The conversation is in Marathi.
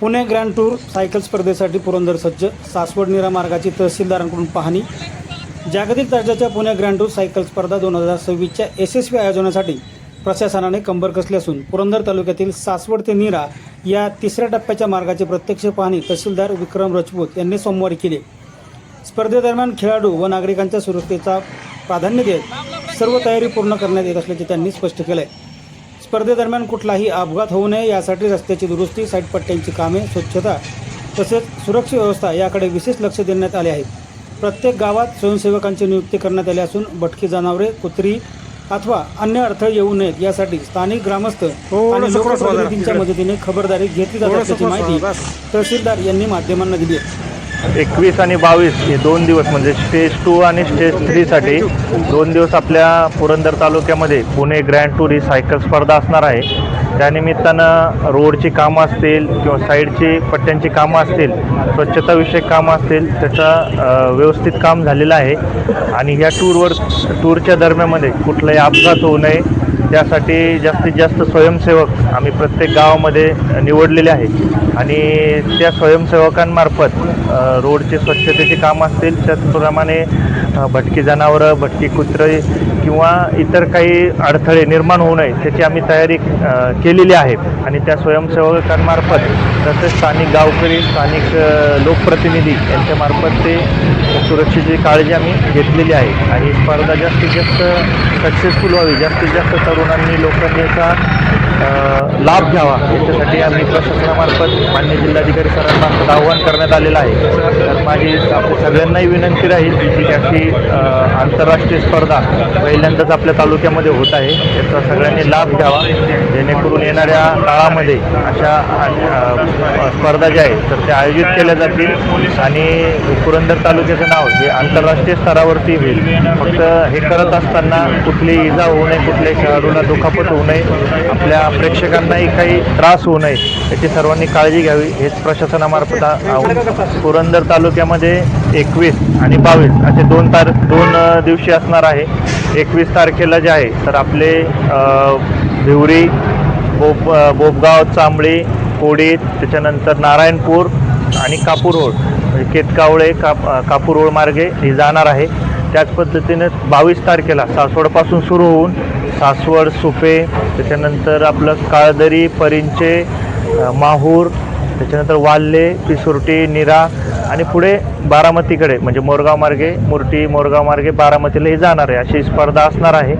पुणे ग्रँड टूर सायकल स्पर्धेसाठी पुरंदर सज्ज सासवड निरा मार्गाची तहसीलदारांकडून पाहणी. जागतिक दर्जाच्या पुणे ग्रँड टूर सायकल स्पर्धा दोन हजार सव्वीसच्या यशस्वी आयोजनासाठी प्रशासनाने कंबर कसली असून पुरंदर तालुक्यातील सासवड ते निरा या तिसऱ्या टप्प्याच्या मार्गाची प्रत्यक्ष पाहणी तहसीलदार विक्रम राजपूत यांनी सोमवारी केली. स्पर्धेदरम्यान खेळाडू व नागरिकांच्या सुरक्षेचा प्राधान्य देत सर्व तयारी पूर्ण करण्यात येत असल्याचे त्यांनी स्पष्ट केलं आहे स्पर्धेदरम्यान कुठलाही अपघात होऊ नये यासाठी रस्त्याची दुरुस्ती साईड पट्ट्यांची कामे स्वच्छता तसेच सुरक्षा व्यवस्था याकडे विशेष लक्ष देण्यात आले आहे. प्रत्येक गावात स्वयंसेवकांची नियुक्ती करण्यात आली असून भटकी जनावरे कुत्री अथवा अन्य अडथळे येऊ नयेत यासाठी स्थानिक ग्रामस्थ आणि लोकप्रतिनिधींच्या मदतीने खबरदारी घेतली जात असल्याची माहिती तहसीलदार यांनी माध्यमांना दिली आहे. एकवीस आणि बावीस हे दोन दिवस म्हणजे स्टेज टू आणि स्टेज थ्रीसाठी दोन दिवस आपल्या पुरंदर तालुक्यामध्ये पुणे ग्रँड टूर ही सायकल स्पर्धा असणार आहे. त्यानिमित्तानं रोडची कामं असतील किंवा साईडची पट्ट्यांची कामं असतील स्वच्छताविषयक कामं असतील त्याचं व्यवस्थित काम झालेलं आहे. आणि ह्या टूरवर टूरच्या दरम्यानमध्ये कुठलाही अपघात होऊ नये. त्यासाठी जास्तीत जास्त स्वयंसेवक आम्ही प्रत्येक गावामध्ये निवडलेले आहेत. आणि त्या स्वयंसेवकांमार्फत रोडचे स्वच्छतेची कामं असतील त्याचप्रमाणे भटकी जनावरं भटकी कुत्रे किंवा इतर काही अडथळे निर्माण होऊ नये त्याची आम्ही तयारी केलेली आहे. आणि त्या स्वयंसेवकांमार्फत तसेच स्थानिक गावकरी स्थानिक लोकप्रतिनिधी यांच्यामार्फत ते सुरक्षेची काळजी आम्ही घेतलेली आहे. आणि स्पर्धा जास्तीत जास्त सक्सेसफुल व्हावी जास्तीत जास्त तरुणांनी लोकांनी याचा लाभ घ्यावा. याच्यासाठी आम्ही प्रशासनामार्फत मान्य जिल्हाधिकारी सरांना आव्हान करण्यात आलेलं आहे. माझी सगळ्यांनाही विनंती राहील की अशी आंतरराष्ट्रीय स्पर्धा पहिल्यांदाच आपल्या तालुक्यामध्ये होत आहे. त्याचा सगळ्यांनी लाभ घ्यावा. जेणेकरून येणाऱ्या काळामध्ये अशा स्पर्धा ज्या आहेत तर त्या आयोजित केल्या जातील. आणि पुरंदर तालुक्याचं नाव हे आंतरराष्ट्रीय स्तरावरती होईल. फक्त हे करत असताना कुठली इजा होऊ नये कुठल्याही खेळाडूला दुखापत होऊ नये आपल्या प्रेक्षकांनाही काही त्रास होऊ नये याची सर्वांनी काळजी घ्यावी हेच प्रशासनामार्फत पुरंदर आव्हान. तालुक्यामध्ये एकवीस आणि बावीस असे दोन तार दोन दिवशी असणार आहे. एकवीस तारखेला जे आहे तर आपले भिवरी बोप अ, बोपगाव चांबळी कोडी त्याच्यानंतर नारायणपूर आणि कापूरहोळ म्हणजे केतकावळे काप अ, कापूर मार्गे ही जाणार आहे. त्याच पद्धतीने बावीस तारखेला सासवडपासून सुरू होऊन सासवड सुपे त्याच्यानंतर आपलं काळदरी परिंचे माहूर त्याच्यानंतर वाल्ले पिसुर्टी निरा आणि पुढे बारामतीकडे म्हणजे मोरगाव मार्गे मुर्टी मोरगाव मार्गे बारामतीला जाणार आहे. अशी स्पर्धा असणार आहे.